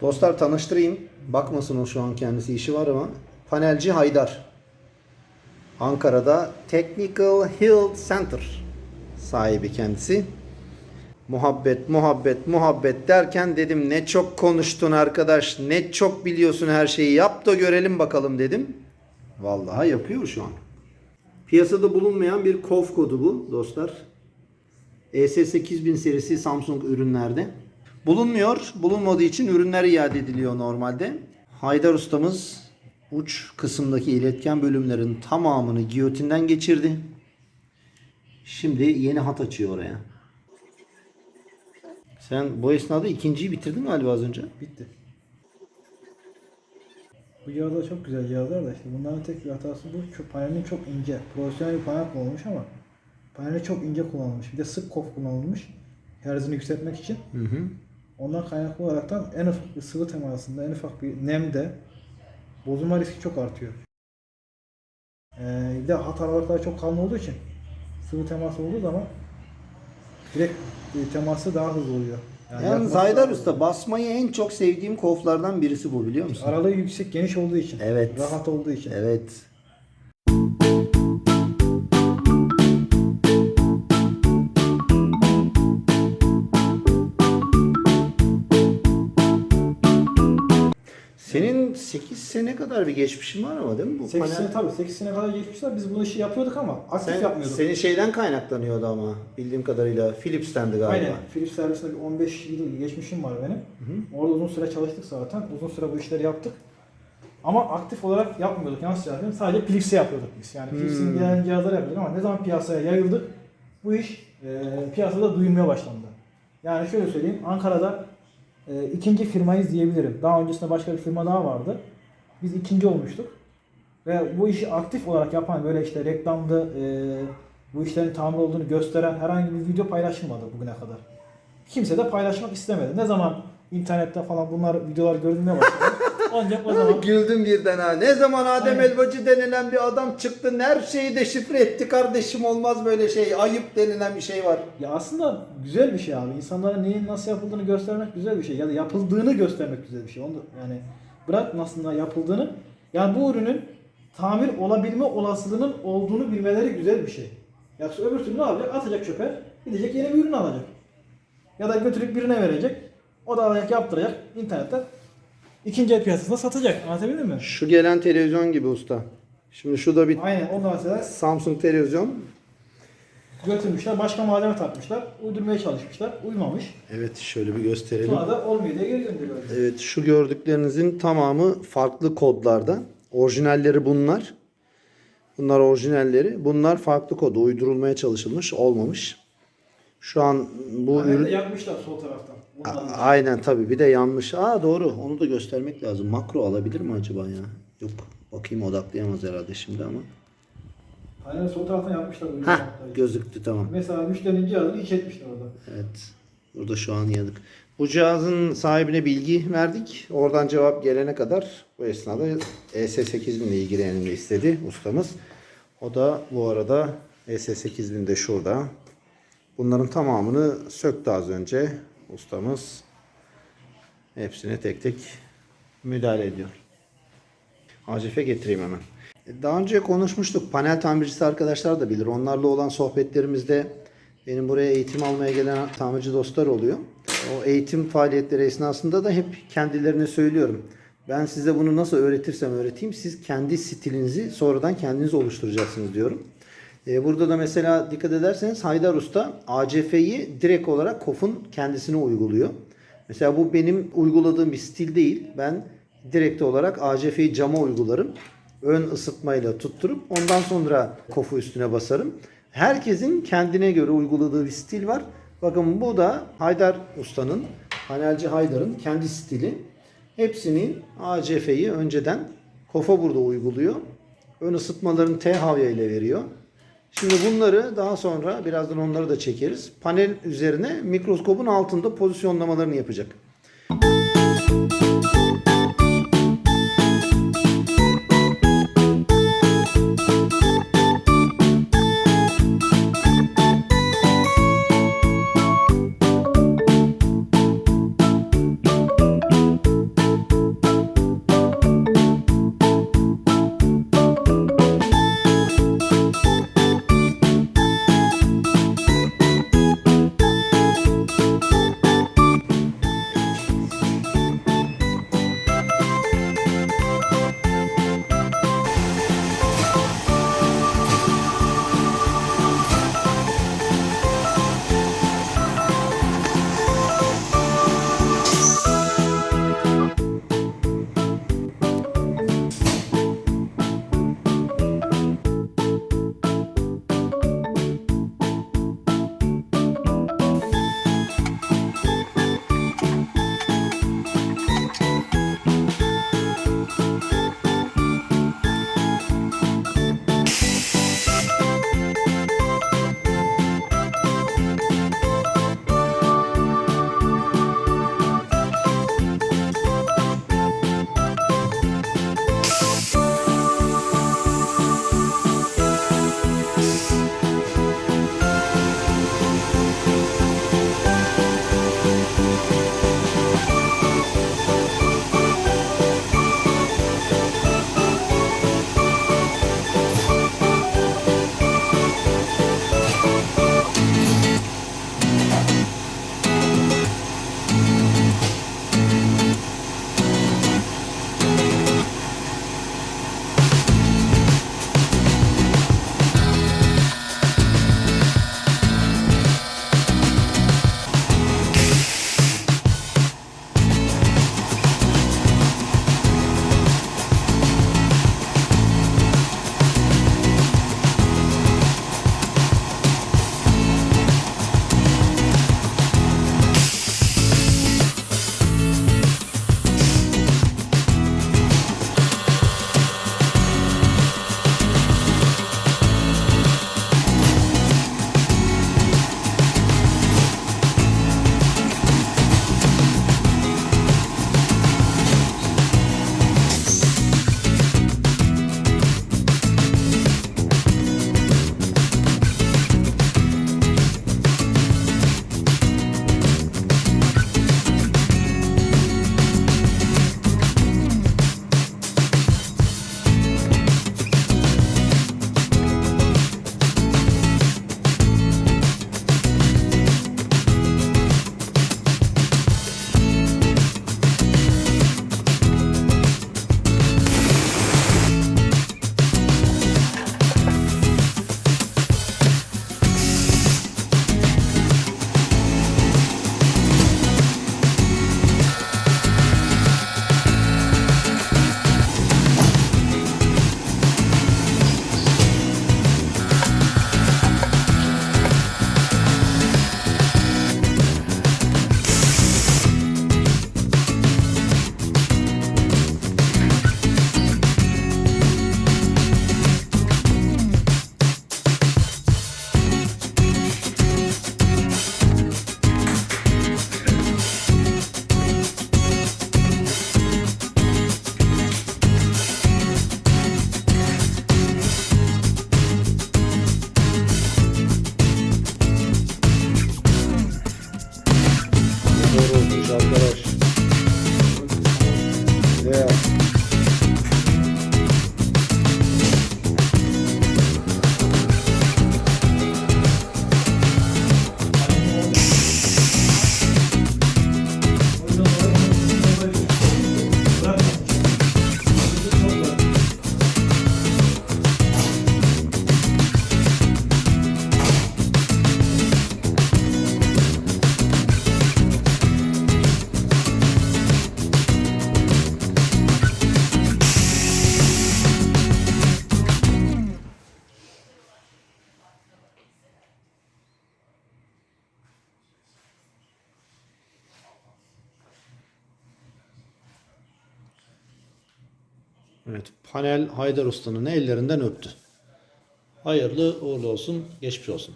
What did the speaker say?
Dostlar tanıştırayım. Bakmasın o şu an kendisi işi var ama. Panelci Haydar. Ankara'da Technical Health Center sahibi kendisi. Muhabbet, muhabbet, muhabbet derken dedim ne çok konuştun arkadaş, ne çok biliyorsun her şeyi yap da görelim bakalım dedim. Vallahi yapıyor şu an. Piyasada bulunmayan bir KOF kodu bu dostlar. ES8000 serisi Samsung ürünlerde. Bulunmuyor. Bulunmadığı için ürünler iade ediliyor normalde. Haydar ustamız uç kısımdaki iletken bölümlerin tamamını giyotinden geçirdi. Şimdi yeni hat açıyor oraya. Sen bu esnada ikinciyi bitirdin galiba az önce. Bitti. Bu yağlar çok güzel yağlar da işte bunların tek bir hatası bu. Panelin çok ince. Profesyonel bir panel kullanılmış ama paneli çok ince kullanılmış. Bir de sık kof kullanılmış. Herzini yükseltmek için. Hı hı. Ondan kaynaklı olaraktan en ufak bir sıvı temasında, en ufak bir nemde bozulma riski çok artıyor. Ee, bir de hat aralıkları çok kalın olduğu için sıvı teması olduğu zaman direkt e, teması daha hızlı oluyor. Yani daha hızlı. Usta basmayı en çok sevdiğim koflardan birisi bu biliyor musun? Aralığı yüksek, geniş olduğu için. Evet. Rahat olduğu için. Evet. Senin 8 sene kadar bir geçmişin var ama değil mi bu 8 panel? sene tabii 8 sene kadar geçmişler biz bu işi yapıyorduk ama aktif Sen, yapmıyorduk. senin şeyden kaynaklanıyordu ama bildiğim kadarıyla Philips'tendi galiba. Aynen. Philips servisinde bir 15 yıl geçmişim var benim. Orada uzun süre çalıştık zaten. Uzun süre bu işleri yaptık. Ama aktif olarak yapmıyorduk. Yanlış söyleyeyim. Sadece Philips'e yapıyorduk biz. Yani Philips'in Hmm. gelen cihazları yapıyorduk ama ne zaman piyasaya yayıldık bu iş e, piyasada duyulmaya başlandı. Yani şöyle söyleyeyim. Ankara'da e, ikinci firmayız diyebilirim. Daha öncesinde başka bir firma daha vardı. Biz ikinci olmuştuk. Ve bu işi aktif olarak yapan böyle işte reklamda e, bu işlerin tamir olduğunu gösteren herhangi bir video paylaşılmadı bugüne kadar. Kimse de paylaşmak istemedi. Ne zaman internette falan bunlar videolar görülmeye başladı. Ancak o zaman Güldüm birden ha. Ne zaman Adem Aynen. Elbacı denilen bir adam çıktı her şeyi deşifre etti kardeşim olmaz böyle şey. Ayıp denilen bir şey var. ya aslında güzel bir şey abi. İnsanlara neyin nasıl yapıldığını göstermek güzel bir şey. Ya da yapıldığını göstermek güzel bir şey. Onu da- yani bırak nasıl yapıldığını. Yani bu ürünün tamir olabilme olasılığının olduğunu bilmeleri güzel bir şey. Yoksa öbür türlü ne yapacak? Atacak çöpe, gidecek yeni bir ürün alacak. Ya da götürüp birine verecek. O da alacak, yaptıracak internetten. İkinci el piyasasında satacak. Anlatabildim mi? Şu gelen televizyon gibi usta. Şimdi şu da bir Aynen. Onda mesela Samsung televizyon. götürmüşler, başka malzeme takmışlar, uydurmaya çalışmışlar, uymamış. Evet şöyle bir gösterelim. Sonra da olmuyor diye geri gönderiyorlar. Evet şu gördüklerinizin tamamı farklı kodlarda. Orijinalleri bunlar. Bunlar orijinalleri. Bunlar farklı kodu uydurulmaya çalışılmış, olmamış. Şu an bu Paneli ürün de yakmışlar sol taraftan. A-. Aynen tabi bir de yanlış. Aa doğru onu da göstermek lazım. Makro alabilir mi acaba ya? Yok bakayım odaklayamaz herhalde şimdi ama. Paneli sol taraftan yapmışlar. uydurma Ha hatları. gözüktü tamam. Mesela müşterinin cihazını iç etmişler orada. Evet. Burada şu an yadık. Bu cihazın sahibine bilgi verdik. Oradan cevap gelene kadar bu esnada ES8000 ile ilgilenelim de istedi ustamız. O da bu arada ES8000 de şurada. Bunların tamamını söktü az önce ustamız. Hepsine tek tek müdahale ediyor. Acife getireyim hemen. Daha önce konuşmuştuk. Panel tamircisi arkadaşlar da bilir. Onlarla olan sohbetlerimizde benim buraya eğitim almaya gelen tamirci dostlar oluyor. O eğitim faaliyetleri esnasında da hep kendilerine söylüyorum. Ben size bunu nasıl öğretirsem öğreteyim siz kendi stilinizi sonradan kendiniz oluşturacaksınız diyorum. Ee, Burada da mesela dikkat ederseniz Haydar Usta ACF'yi direkt olarak KOF'un kendisine uyguluyor. Mesela bu benim uyguladığım bir stil değil. Ben direkt olarak ACF'yi cama uygularım. Ön ısıtmayla tutturup ondan sonra kofu üstüne basarım. Herkesin kendine göre uyguladığı bir stil var. Bakın bu da Haydar Usta'nın, panelci Haydar'ın kendi stili. Hepsinin ACF'yi önceden kofa burada uyguluyor. Ön ısıtmalarını T havya ile veriyor. Şimdi bunları daha sonra birazdan onları da çekeriz. Panel üzerine mikroskopun altında pozisyonlamalarını yapacak. Evet, panel Haydar Usta'nın ellerinden öptü. Hayırlı uğurlu olsun, geçmiş olsun.